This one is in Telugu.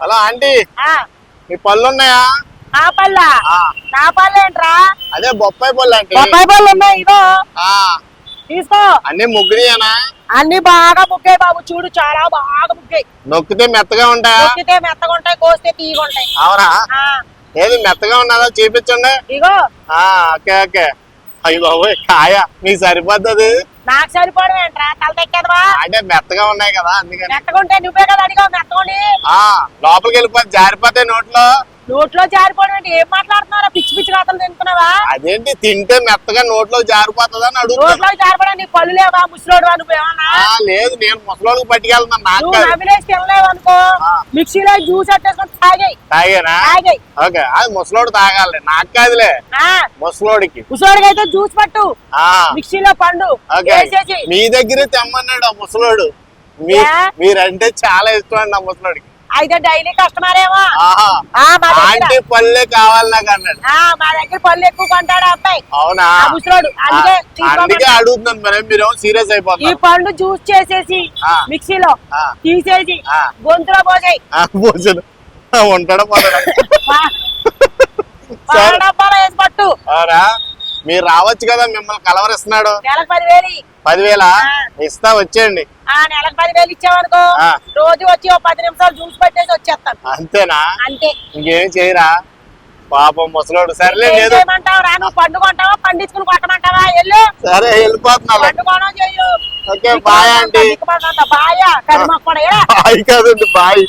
Hello aunty? ఆ, మీ పళ్ళు ఉన్నాయా నా పళ్ళ? ఆ, నా పళ్ళు ఏంట్రా అదే బొప్పాయి పళ్ళు ఆంటీ. బొప్పాయి పళ్ళు ఉన్నాయి ఆ, తీసుకో. అన్ని ముగ్గురియేనా? అన్ని బాగా ముగ్గాయి బాబు చూడు చాలా బాగా ముగ్గాయి. నొక్కితే మెత్తగా ఉంటాయా? నొక్కితే మెత్తగా ఉంటాయి కోస్తే తీగుంటాయి అవునా? ఆ, ఏది మెత్తగా ఉన్నదా? చూపించండి. ఇగో. ఆ, ఓకే ఓకే. అయ్యి బాబోయ్ కాయ. మీకు సరిపోతుంది నాకు సరిపోవడం ఏంట్రా? తల తెక్కేదవా అంటే మెత్తగా ఉన్నాయి కదా అందుకని. మెత్తగుంటే నువ్వే కదా అడిగావు మెత్తగుండి ఆ. లోపలికి వెళ్ళిపోతే జారిపోతాయి నోట్లో? నోట్లో జారిపోవడం ఏంటి? ఏం మాట్లాడుతున్నారా పిచ్చి పిచ్చి కథలు తింటున్నావా? అదేంటి? తింటే మెత్తగా నోట్లో జారిపోతుంది అని అడుగుతున్నా. నోట్లో జారిపోవడం నీ పళ్ళు లేవా? ముసలోడువా నువ్వేమన్నా ఆ, లేదు నేను ముసలోడికి పట్టుకెళ్తున్నాను నాకు. నమిలేసి తినలేవు అనుకో. మిక్సీలో జ్యూస్ అట్టేసుకొని తాగాయి తాగేనా? తాగాయి ఓకే అది ముసలోడు తాగాలి. నాకు కాదులే. ముసలోడికి ముసలోడికి. అయితే జ్యూస్ పట్టు. ఆ. మిక్సీలో పండు. మీ దగ్గరే తెమ్మన్నాడు ఆ ముసలోడు? మీరంటే చాలా ఇష్టం అండి ఆ ముసలోడికి. అయితే డైలీ కస్టమర్ ఏమో? ఆంటీ పళ్ళే కావాలి నాకు అన్నాడు. ఆ, మా దగ్గర పళ్ళు ఎక్కువ కొంటాడు అబ్బాయి. అవునా? ముసలోడు. అందుకే. అడుగుతున్నాను మరి మీరు సీరియస్ ఈ అయిపోతున్నారు పండు జ్యూస్ చేసేసి. మిక్సీలో. తీసేసి. గొంతులో పోసాయి. ఆ, ఉంటాడా పట్టు. మీరు రావచ్చు కదా మిమ్మల్ని కలవరిస్తున్నాడు. పదివేలు. ఇస్తా వచ్చేయండి. నెలకు పదివేలు. రోజు వచ్చి ఓ పది నిమిషాలు జ్యూస్ పట్టేసి వచ్చేస్తాను. అంతేనా? అంతే. ఇంకేం చేయరా? పాపం ముసలోడు. సర్లే ఏం లేదు. చేయమంటావు? రా నువ్వు పండు కొంటావా? పండించుకుని కొట్టమంటావా? సరే వెళ్ళిపోతున్నా చెయ్యు. Okay bye aunty. Bye. Bye కాదండి బాయ్.